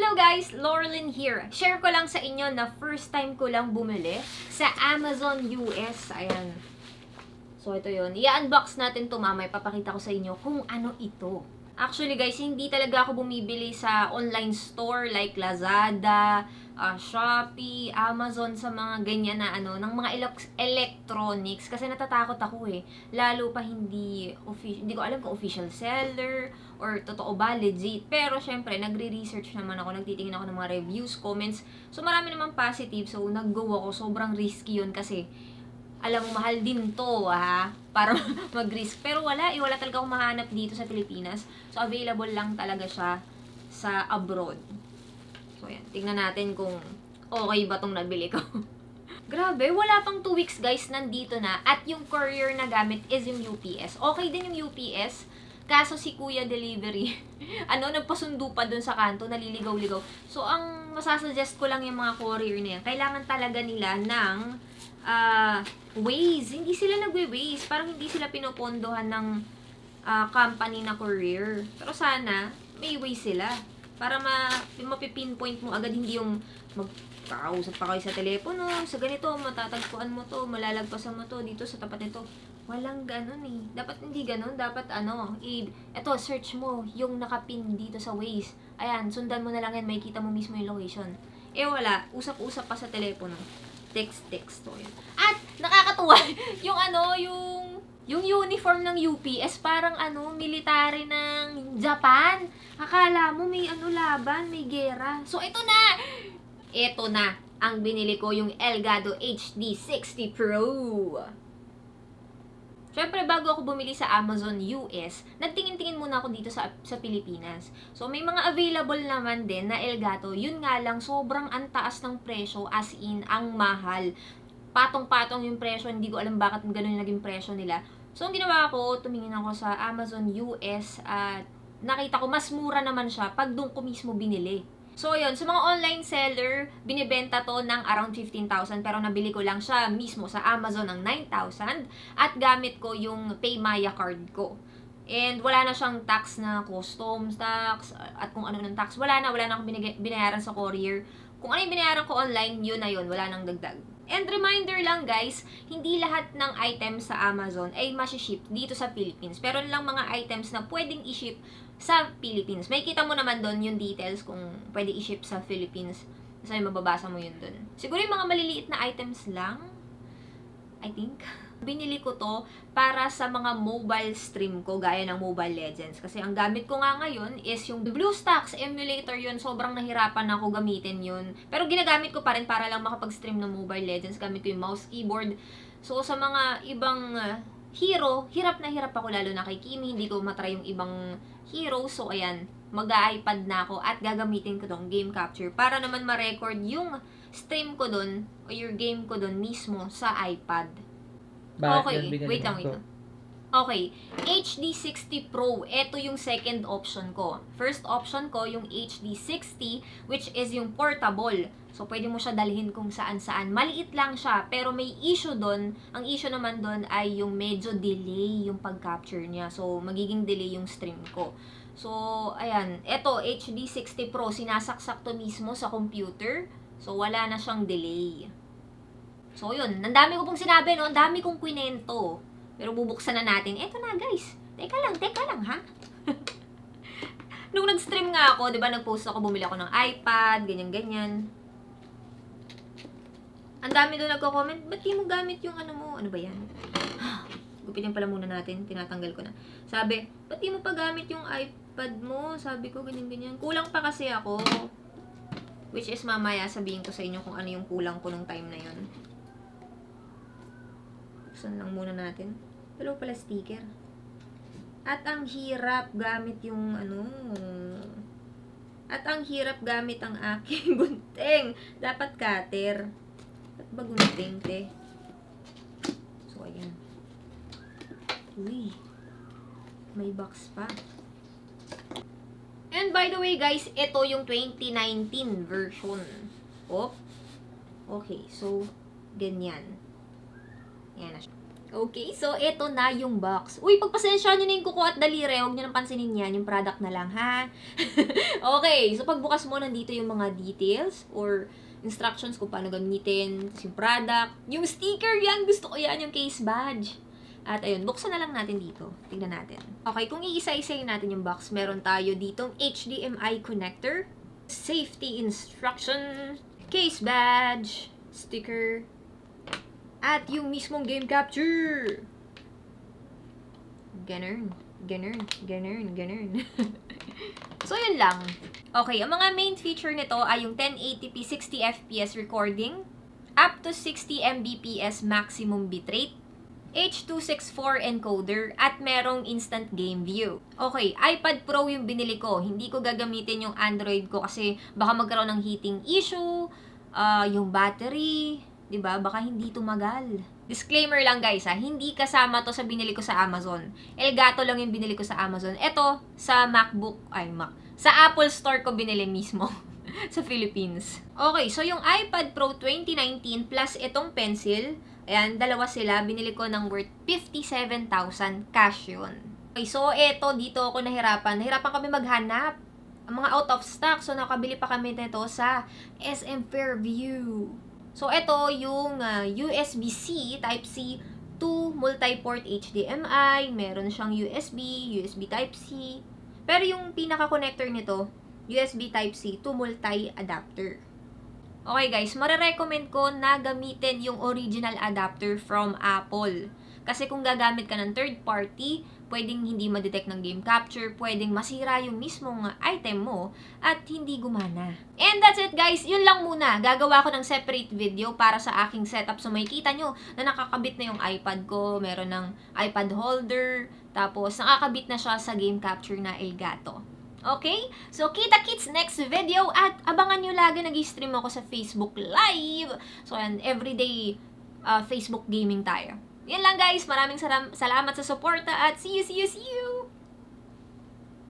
Hello guys, Laurelyn here. Share ko lang sa inyo na first time ko lang bumili sa Amazon US. Ayan. So ito yon. I-unbox natin to mamay. Papakita ko sa inyo kung ano ito. Actually guys, hindi talaga ako bumibili sa online store like Lazada, ah, Shopee, Amazon sa mga ganyan na ano, ng mga elec- electronics kasi natatakot ako eh. Lalo pa hindi official, hindi ko alam kung official seller or totoo ba, legit. Pero syempre, nagre-research naman ako, nagtitingin ako ng mga reviews, comments. So marami naman positive, so nag-go ako. Sobrang risky yun kasi alam mo, mahal din to, ha? Para mag-risk. Pero wala, eh, wala talaga akong mahanap dito sa Pilipinas. So, available lang talaga siya sa abroad. So, yan. Tingnan natin kung okay ba tong nabili ko. Grabe, wala pang 2 weeks guys, nandito na. At yung courier na gamit is yung UPS. Okay din yung UPS. Kaso si Kuya Delivery, ano, nagpasundo pa dun sa kanto, naliligaw-ligaw. So, ang masasuggest ko lang yung mga courier na yan, kailangan talaga nila ng ah ways. Hindi sila nagwe-ways. Parang hindi sila pinopondohan ng ah, company na courier. Pero sana, may ways sila. Para ma mapipinpoint mo agad, hindi yung magkakausap pa kayo sa telepono, sa ganito, matatagpuan mo to, malalagpasan mo to, dito sa tapat nito. Walang ganun eh. Dapat hindi ganun. Dapat ano, i eto, search mo yung nakapin dito sa Waze. Ayan, sundan mo na lang yan, may kita mo mismo yung location. Eh wala, usap-usap pa sa telepono. Text-text to. At, nakakatuwa, yung ano, yung yung uniform ng UPS parang ano, military ng Japan. Akala mo may ano laban, may gera. So ito na. Ito na ang binili ko yung Elgato HD 60 Pro. Siyempre, bago ako bumili sa Amazon US, nagtingin-tingin muna ako dito sa, sa Pilipinas. So, may mga available naman din na Elgato. Yun nga lang, sobrang antaas ng presyo as in, ang mahal. Patong-patong yung presyo, hindi ko alam bakit ganun yung naging presyo nila. So, ang ginawa ko, tumingin ako sa Amazon US at nakita ko mas mura naman siya pag doon ko mismo binili. So, yun. Sa mga online seller, binibenta to ng around 15,000 pero nabili ko lang siya mismo sa Amazon ng 9,000 at gamit ko yung Paymaya card ko. And wala na siyang tax na customs tax at kung ano ng tax. Wala na, wala na akong binayaran sa courier. Kung ano yung binayaran ko online, yun na yun. Wala nang dagdag. And reminder lang guys, hindi lahat ng items sa Amazon ay masiship dito sa Philippines. Pero lang mga items na pwedeng i-ship sa Philippines. May kita mo naman doon yung details kung pwede i-ship sa Philippines. Kasi mababasa mo yun doon. Siguro yung mga maliliit na items lang. I think. Binili ko to para sa mga mobile stream ko gaya ng Mobile Legends. Kasi ang gamit ko nga ngayon is yung BlueStacks emulator yun. Sobrang nahirapan ako gamitin yun. Pero ginagamit ko pa rin para lang makapag-stream ng Mobile Legends. Gamit ko yung mouse keyboard. So sa mga ibang hero, hirap na hirap ako lalo na kay Kimi. Hindi ko matry yung ibang hero. So ayan, mag-iPad na ako at gagamitin ko tong game capture para naman ma-record yung stream ko dun o your game ko dun mismo sa iPad. Bakit okay, wait lang, wait lang. Okay, HD60 Pro, ito yung second option ko. First option ko, yung HD60, which is yung portable. So, pwede mo siya dalhin kung saan-saan. Maliit lang siya, pero may issue doon. Ang issue naman doon ay yung medyo delay yung pag-capture niya. So, magiging delay yung stream ko. So, ayan. Ito, HD60 Pro, sinasaksak to mismo sa computer. So, wala na siyang delay. So, yun. Ang dami ko pong sinabi, no? Ang kong kwinento. Pero bubuksan na natin. Eto na, guys. Teka lang, teka lang, ha? Nung nag-stream nga ako, di ba, nag-post ako, bumili ako ng iPad, ganyan-ganyan. Ang dami doon nagko-comment, ba't di mo gamit yung ano mo? Ano ba yan? Gupitin pala muna natin, tinatanggal ko na. Sabi, ba't di mo pa gamit yung iPad mo? Sabi ko, ganyan-ganyan. Kulang pa kasi ako. Which is mamaya sabihin ko sa inyo kung ano yung kulang ko nung time na yon. Buksan lang muna natin. Dalawa pala sticker. At ang hirap gamit yung ano. At ang hirap gamit ang aking gunting. Dapat cutter. Ba't ba gunting, te? So, ayan. Uy. May box pa. And by the way, guys, ito yung 2019 version. Oh. Okay, so, ganyan. Yan na siya. Okay, so eto na yung box. Uy, pagpasensya nyo na yung kuko at daliri, huwag nyo nang pansinin yan, yung product na lang, ha? okay, so pagbukas mo, nandito yung mga details or instructions kung paano gamitin, tapos yung product, yung sticker yan, gusto ko yan, yung case badge. At ayun, buksan na lang natin dito. Tingnan natin. Okay, kung iisa-isayin natin yung box, meron tayo ditong HDMI connector, safety instruction, case badge, sticker, at yung mismong game capture. Ganun. Ganun. Ganun. Ganun. so, yun lang. Okay, ang mga main feature nito ay yung 1080p 60 fps recording, up to 60 mbps maximum bitrate, H264 encoder, at merong instant game view. Okay, iPad Pro yung binili ko. Hindi ko gagamitin yung Android ko kasi baka magkaroon ng heating issue, ah, yung battery, 'di ba? Baka hindi tumagal. Disclaimer lang guys ha, hindi kasama to sa binili ko sa Amazon. Elgato lang yung binili ko sa Amazon. Ito sa MacBook, ay Mac, sa Apple Store ko binili mismo sa Philippines. Okay, so yung iPad Pro 2019 plus itong pencil, ayan, dalawa sila, binili ko ng worth 57,000 cash yun. Okay, so eto, dito ako nahirapan. Nahirapan kami maghanap mga out of stock. So, nakabili pa kami nito sa SM Fairview. So, ito yung ah, USB-C, Type-C to multi-port HDMI. Meron siyang USB, USB Type-C. Pero yung pinaka-connector nito, USB Type-C to multi-adapter. Okay guys, marerecommend ko na gamitin yung original adapter from Apple. Kasi kung gagamit ka ng third party, pwedeng hindi ma-detect ng game capture, pwedeng masira yung mismong item mo, at hindi gumana. And that's it guys, yun lang muna. Gagawa ko ng separate video para sa aking setup. So makikita nyo na nakakabit na yung iPad ko, meron ng iPad holder, tapos nakakabit na siya sa game capture na Elgato. Okay? So, kita-kits next video at abangan nyo lagi nag-stream ako sa Facebook Live. So, and everyday uh, Facebook gaming tayo. Yan lang guys. Maraming salam- salamat sa suporta at see you, see you, see you!